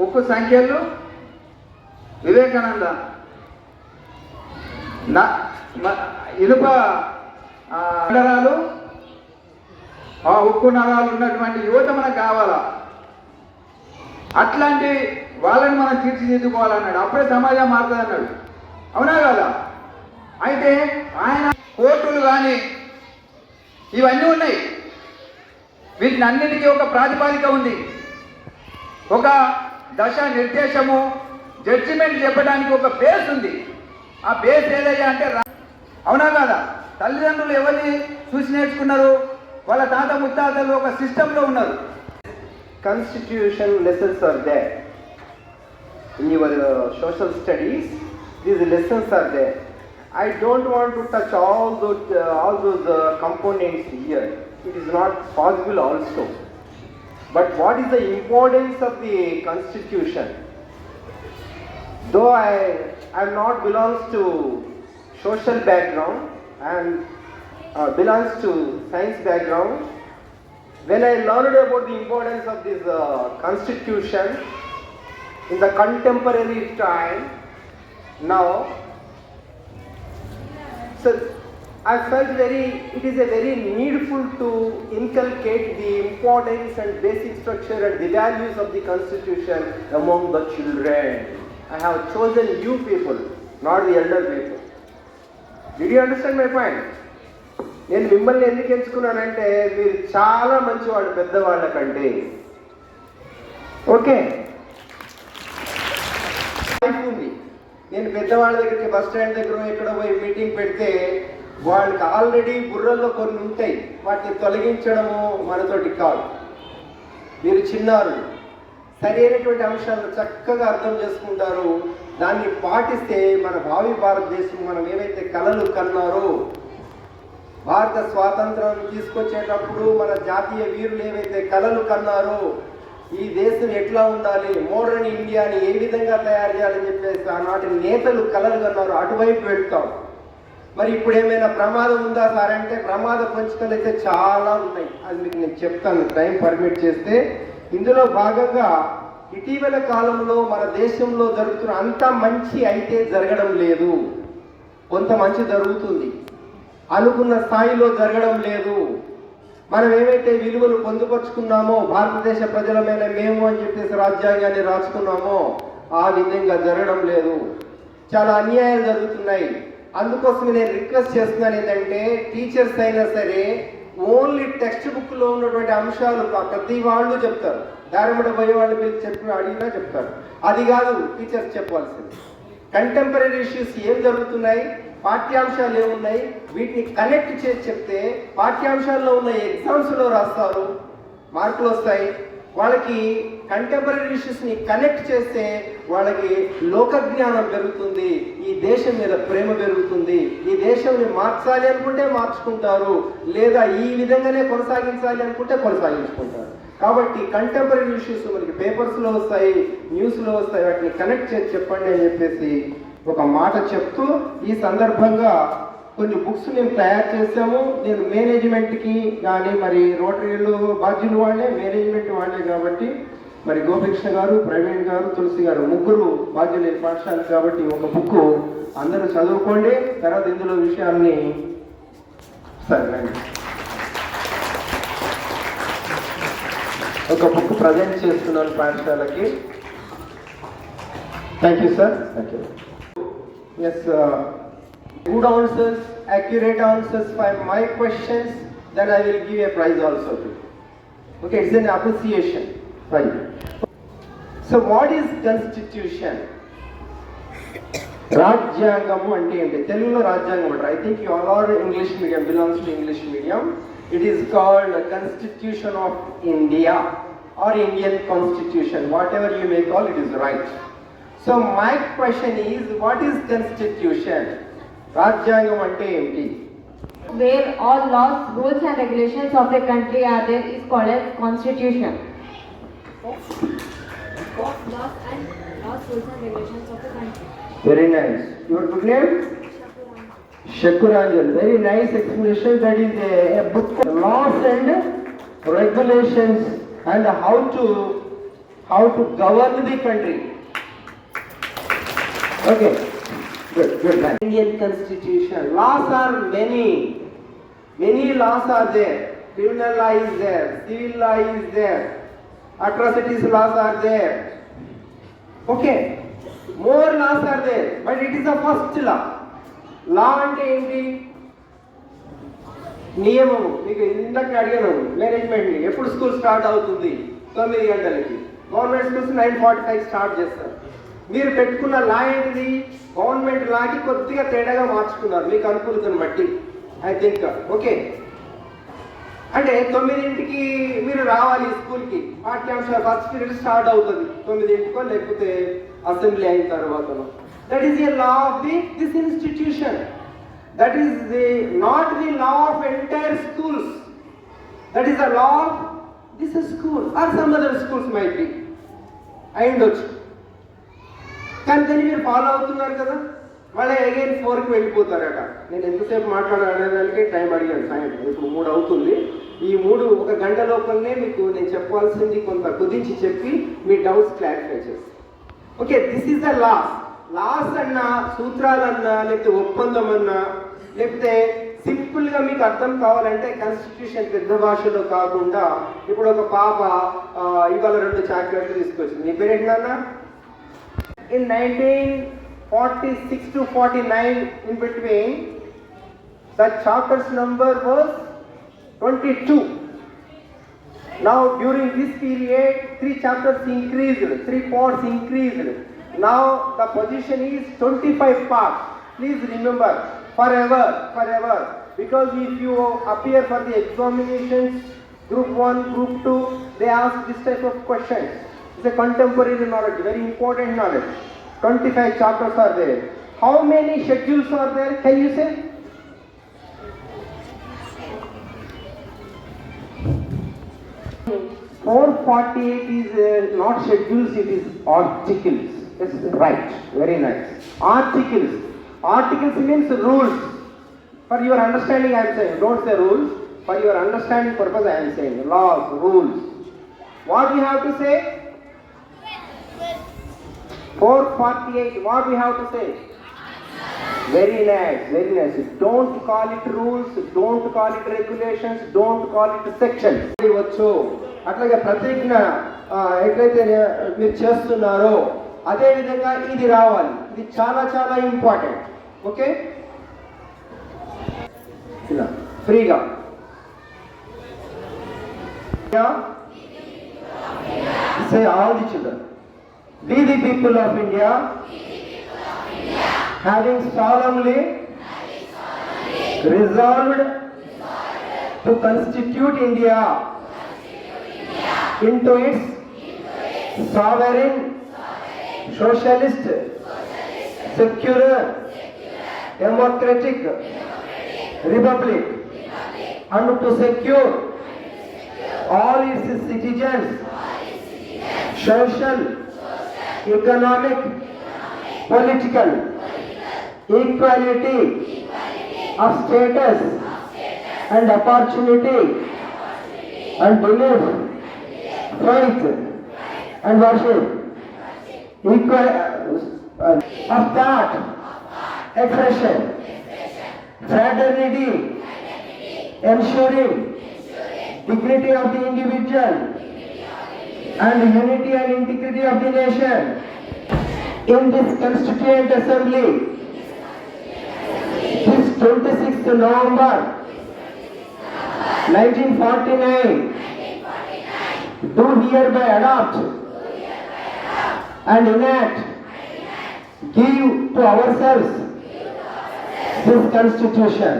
ఉక్కు సంఖ్యలు వివేకానంద. ఇనుప నరాలు ఆ ఉక్కు నరాలు ఉన్నటువంటి యువత మనకు కావాలా? అట్లాంటి వాళ్ళని మనం తీర్చిదిద్దుకోవాలన్నాడు. అప్పుడే సమాజం మారుతుంది అన్నాడు అవునా కదా? అయితే ఆయన కోర్టులు కానీ ఇవన్నీ ఉన్నాయి. వీటిని అన్నిటికీ ఒక ప్రాతిపాదిక ఉంది. ఒక దశ నిర్దేశము జడ్జిమెంట్ చెప్పడానికి ఒక బేస్ ఉంది. ఆ బేస్ ఏదయ్యా అంటే అవునా కాదా? తల్లిదండ్రులు ఎవరిని చూసి నేర్చుకున్నారు? వాళ్ళ తాత ముత్తాతలు ఒక సిస్టంలో ఉన్నారు. Constitution lessons are they in your social studies these lessons are they I don't want to touch all those all those components here it is not possible also But what is the importance of the Constitution? Though I am not belongs to social background and uh, belongs to science background, when I learned about the importance of this uh, constitution in the contemporary time, now, so I felt very, it is a very needful to inculcate the importance and basic structure and the values of the constitution among the children. I have chosen you people, not the elder people. Did you understand my point? నేను మిమ్మల్ని ఎందుకు ఎంచుకున్నానంటే మీరు చాలా మంచివాళ్ళు పెద్దవాళ్ళ కంటే okay life ఉంది నేను పెద్దవాళ్ళ దగ్గరికి బస్ స్టాండ్ దగ్గర ఎక్కడ పోయి మీటింగ్ పెడితే వాళ్ళకి ఆల్రెడీ బుర్రల్లో కొన్ని ఉంటాయి. వాటిని తొలగించడము మనతోటి కాదు. మీరు చిన్నారు. సరైనటువంటి అంశాలను చక్కగా అర్థం చేసుకుంటారు. దాన్ని పాటిస్తే మన భావి భారతదేశం మనం ఏవైతే కలలు కన్నారో భారత స్వాతంత్రం తీసుకొచ్చేటప్పుడు మన జాతీయ వీరులు ఏవైతే కలలు కన్నారో ఈ దేశం ఎట్లా ఉండాలి? మోడర్న్ ఇండియాని ఏ విధంగా తయారు చేయాలని చెప్పేసి ఆనాటి నేతలు కలలు కన్నారు అటువైపు వెళ్తాం. మరి ఇప్పుడు ఏమైనా ప్రమాదం ఉందా సార్ అంటే ప్రమాద పంచుకలు అయితే చాలా ఉన్నాయి. అది మీకు నేను చెప్తాను. టైం పర్మిట్ చేస్తే ఇందులో భాగంగా ఇటీవల కాలంలో మన దేశంలో జరుగుతున్న అంత మంచి అయితే జరగడం లేదు. కొంత మంచి జరుగుతుంది. అనుకున్న స్థాయిలో జరగడం లేదు. మనం ఏవైతే విలువలు పొందుపరుచుకున్నామో భారతదేశ ప్రజలమైన మేము అని చెప్పేసి రాజ్యాంగాన్ని రాసుకున్నామో ఆ విధంగా జరగడం లేదు. చాలా అన్యాయాలు జరుగుతున్నాయి. అందుకోసం నేను రిక్వెస్ట్ చేస్తున్నాను ఏంటంటే టీచర్స్ అయినా సరే ఓన్లీ టెక్స్ట్ బుక్లో ఉన్నటువంటి అంశాలు ప్రతి వాళ్ళు చెప్తారు. దారిమడ పోయే వాళ్ళు పిలిచి చెప్పి అడిగినా చెప్తారు. అది కాదు టీచర్స్ చెప్పాల్సింది కంటెంపరీ ఇష్యూస్ ఏం జరుగుతున్నాయి? పాఠ్యాంశాలు ఏమున్నాయి? వీటిని కనెక్ట్ చేసి చెప్తే పాఠ్యాంశాల్లో ఉన్న ఎగ్జామ్స్లో రాస్తారు. మార్కులు వస్తాయి. వాళ్ళకి కంటెంపరీ ఇష్యూస్ని కనెక్ట్ చేస్తే వాళ్ళకి లోక జ్ఞానం పెరుగుతుంది ఈ దేశం మీద ప్రేమ పెరుగుతుంది ఈ దేశంని మార్చాలి అనుకుంటే మార్చుకుంటారు లేదా ఈ విధంగానే కొనసాగించాలి అనుకుంటే కొనసాగించుకుంటారు. కాబట్టి కంటెంపరీ ఇష్యూస్ మనకి పేపర్స్లో వస్తాయి న్యూస్లో వస్తాయి వాటిని కనెక్ట్ చేసి చెప్పండి అని చెప్పేసి ఒక మాట చెప్తూ ఈ సందర్భంగా కొన్ని బుక్స్ మేము తయారు చేసాము నేను మేనేజ్మెంట్కి కానీ మరి రోటరీలు బాధ్యులు వాళ్ళే మేనేజ్మెంట్ వాళ్ళే కాబట్టి మరి గోపకృష్ణ గారు ప్రవీణ్ గారు తులసి గారు ముగ్గురు బాధ్యులు పాఠశాల కాబట్టి ఒక బుక్ అందరూ చదువుకోండి తర్వాత ఇందులో విషయాన్ని సరే ఒక బుక్ ప్రజెంట్ చేస్తున్నాను పాఠశాలకి. Thank you sir thank you yes good answers accurate answers for my questions that I will give a prize also okay it's an appreciation prize you. So what is constitution? రాజ్యాంగము అంటే ఏంటి తెలుగులో రాజ్యాంగం అంటారు I think you all are English medium belongs to English medium it is called constitution of India or Indian constitution whatever you may call it is right so my question is what is constitution రాజ్యాంగం అంటే ఏంటి where all laws, rules and regulations of the country are there is called as constitution. of laws and laws, rules and regulations of the country. Very nice. Your book name? Shakuranjal. Very nice explanation. That is a, a book of laws and regulations and how to how to govern the country. Okay. Good, good. Nice. Indian constitution. Laws are many. Many laws are there. Criminal law is there. Civil law is there. Atrocities laws are there. Okay, more laws are there, but it is the first law. Law అంటే ఏంటి? నియమము. మీకు ఇందాక అడిగాను మేనేజ్మెంట్ని ఎప్పుడు school start అవుతుంది? తొమ్మిది గంటలకి. Government schools nine forty five start చేస్తారు. మీరు పెట్టుకున్న లా ఏంటిది? గవర్నమెంట్ లాకి కొద్దిగా తేడాగా మార్చుకున్నారు మీకు అనుకూలతను బట్టి ఐ థింక్ ఓకే అంటే తొమ్మిదింటికి మీరు రావాలి స్కూల్కి. పాఠ్యాంశ ఫస్ట్ పీరియడ్ స్టార్ట్ అవుతుంది. తొమ్మిదింటికో లేకపోతే అసెంబ్లీ అయిన తర్వాత. That is a law of the this institution that is the not the law of entire schools that is the law of this school or some other schools might be అయి ఉండొచ్చు కానీ దాన్ని మీరు follow అవుతున్నారు కదా. మళ్ళీ again ఫోర్కి వెళ్ళిపోతారట. నేను ఎంతసేపు మాట్లాడడానికి టైం అడిగాను సాయంత్రం ఇప్పుడు మూడు అవుతుంది. ఈ మూడు ఒక గంట లోపలనే మీకు నేను చెప్పాల్సింది కొంత కుదించి చెప్పి మీ డౌట్స్ క్లారిఫై చేస్తాను okay this is the laws laws అన్నా సూత్రాలన్నా లేకపోతే ఒప్పందం అన్నా లేకపోతే సింపుల్గా మీకు అర్థం కావాలంటే కాన్స్టిట్యూషన్ పెద్ద భాషలో కాకుండా ఇప్పుడు ఒక పాప ఇవాళ రెండు చాక్లెట్లు తీసుకొచ్చింది. మీ పేరు ఏంటన్నా in nineteen 1946 to 49 in between. The chapters number was 22 now during this period three chapters increased three parts increased. Now the position is 25 parts please remember forever forever. Because if you appear for the examinations group 1 group 2 they ask this type of questions. It's a contemporary knowledge very important knowledge 25 chapters are there how many schedules are there can you say Four forty-eight is uh, not schedules, it is articles. Yes, right, very nice. Articles. Articles means rules. For your understanding, I am saying, don't say rules. For your understanding purpose, I am saying laws, rules. What we have to say? 448, what we have to say? Very nice, very nice. Don't call it rules, don't call it regulations, don't call it sections. వచ్చు అట్లాగే ప్రతిజ్ఞ ఆ, ఎట్లయితే మీరు చేస్తున్నారో అదే విధంగా ఇది రావాలి ఇది చాలా చాలా ఇంపార్టెంట్ ఓకే ఇలా ఫ్రీగా Say all the children. We the people of India, having solemnly resolved to constitute India into its sovereign, socialist, secular, democratic republic and to secure all its citizens social, economic, political equality of status and opportunity and belief, faith and worship, equal uh, of thought, expression, fraternity, ensuring dignity of the individual and unity and integrity of the nation in this constituent assembly this 26th November 1949 do hereby adopt and enact give to ourselves this constitution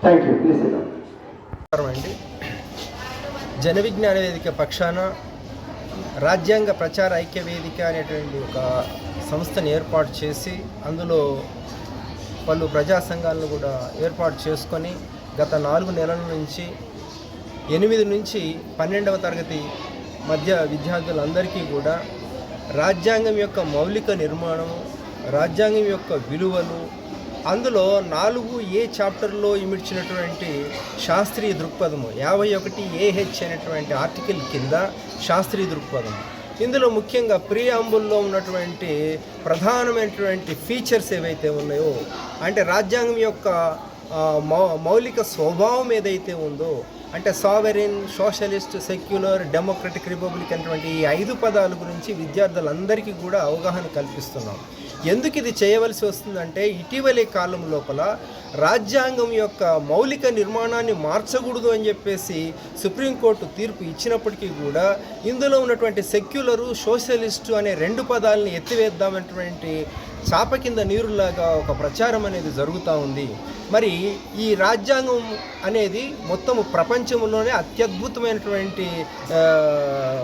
thank you please sit down జనవిజ్ఞాన వేదిక పక్షాన రాజ్యాంగ ప్రచార ఐక్య వేదిక అనేటువంటి ఒక సంస్థను ఏర్పాటు చేసి అందులో పలు ప్రజా సంఘాలను కూడా ఏర్పాటు చేసుకొని గత నాలుగు నెలల నుంచి ఎనిమిది నుంచి పన్నెండవ తరగతి మధ్య విద్యార్థులందరికీ కూడా రాజ్యాంగం యొక్క మౌలిక నిర్మాణం రాజ్యాంగం యొక్క విలువలు అందులో నాలుగు ఏ చాప్టర్లో ఇమిడ్చినటువంటి శాస్త్రీయ దృక్పథము? యాభై ఒకటి ఏహెచ్ అనేటువంటి ఆర్టికల్ కింద శాస్త్రీయ దృక్పథము. ఇందులో ముఖ్యంగా ప్రియాంబుల్లో ఉన్నటువంటి ప్రధానమైనటువంటి ఫీచర్స్ ఏవైతే ఉన్నాయో అంటే రాజ్యాంగం యొక్క మౌ మౌలిక స్వభావం ఏదైతే ఉందో అంటే sovereign socialist secular democratic republic అనేటువంటి ఈ ఐదు పదాల గురించి విద్యార్థులందరికీ కూడా అవగాహన కల్పిస్తున్నాం. ఎందుకు ఇది చేయవలసి వస్తుందంటే ఇటీవలి కాలం లోపల రాజ్యాంగం యొక్క మౌలిక నిర్మాణాన్ని మార్చకూడదు అని చెప్పేసి సుప్రీంకోర్టు తీర్పు ఇచ్చినప్పటికీ కూడా ఇందులో ఉన్నటువంటి సెక్యులరు సోషలిస్టు అనే రెండు పదాలని ఎత్తివేద్దామనేటువంటి చాప కింద నీరులాగా ఒక ప్రచారం అనేది జరుగుతూ ఉంది. మరి ఈ రాజ్యాంగం అనేది మొత్తము ప్రపంచంలోనే అత్యద్భుతమైనటువంటి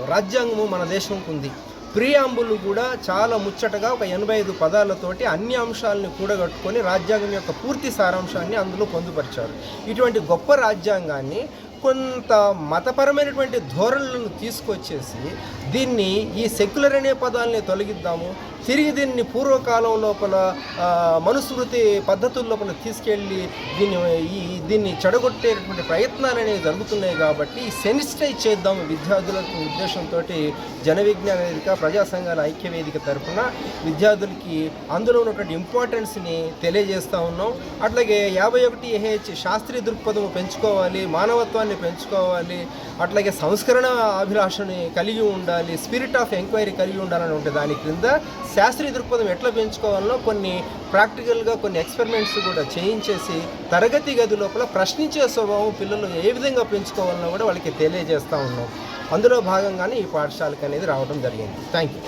రాజ్యాంగము మన దేశంకు ఉంది ప్రియాంబుల్ కూడా చాలా ముచ్చటగా ఒక ఎనభై ఐదు పదాలతోటి అన్ని అంశాలను కూడగట్టుకొని రాజ్యాంగం యొక్క పూర్తి సారాంశాన్ని అందులో పొందుపరిచారు. ఇటువంటి గొప్ప రాజ్యాంగాన్ని కొంత మతపరమైనటువంటి ధోరణులను తీసుకొచ్చేసి దీన్ని ఈ సెక్యులర్ అనే పదాలని తొలగిద్దాము తిరిగి దీన్ని పూర్వకాలం లోపల మనుస్మృతి పద్ధతుల లోపల తీసుకెళ్ళి దీన్ని ఈ దీన్ని చెడగొట్టేటువంటి ప్రయత్నాలు అనేవి జరుగుతున్నాయి కాబట్టి సెన్సిటైజ్ చేద్దాం విద్యార్థులకు ఉద్దేశంతో జన విజ్ఞాన వేదిక ప్రజా సంఘాల ఐక్య వేదిక తరఫున విద్యార్థులకి అందులో ఉన్నటువంటి ఇంపార్టెన్స్ని తెలియజేస్తూ ఉన్నాం. అట్లాగే యాభై ఒకటి ఏహెచ్ శాస్త్రీయ దృక్పథం పెంచుకోవాలి మానవత్వాన్ని పెంచుకోవాలి అట్లాగే సంస్కరణ అభిలాషని కలిగి ఉండాలి స్పిరిట్ ఆఫ్ ఎంక్వైరీ కలిగి ఉండాలని ఉంటే దాని క్రింద శాస్త్రీయ దృక్పథం ఎట్లా పెంచుకోవాలో కొన్ని ప్రాక్టికల్గా కొన్ని ఎక్స్పెరిమెంట్స్ కూడా చేయించేసి తరగతి గది లోపల ప్రశ్నించే స్వభావం పిల్లలు ఏ విధంగా పెంచుకోవాలన్నా కూడా వాళ్ళకి తెలియజేస్తూ ఉన్నాం. అందులో భాగంగానే ఈ పాఠశాలకు అనేది రావడం జరిగింది. Thank you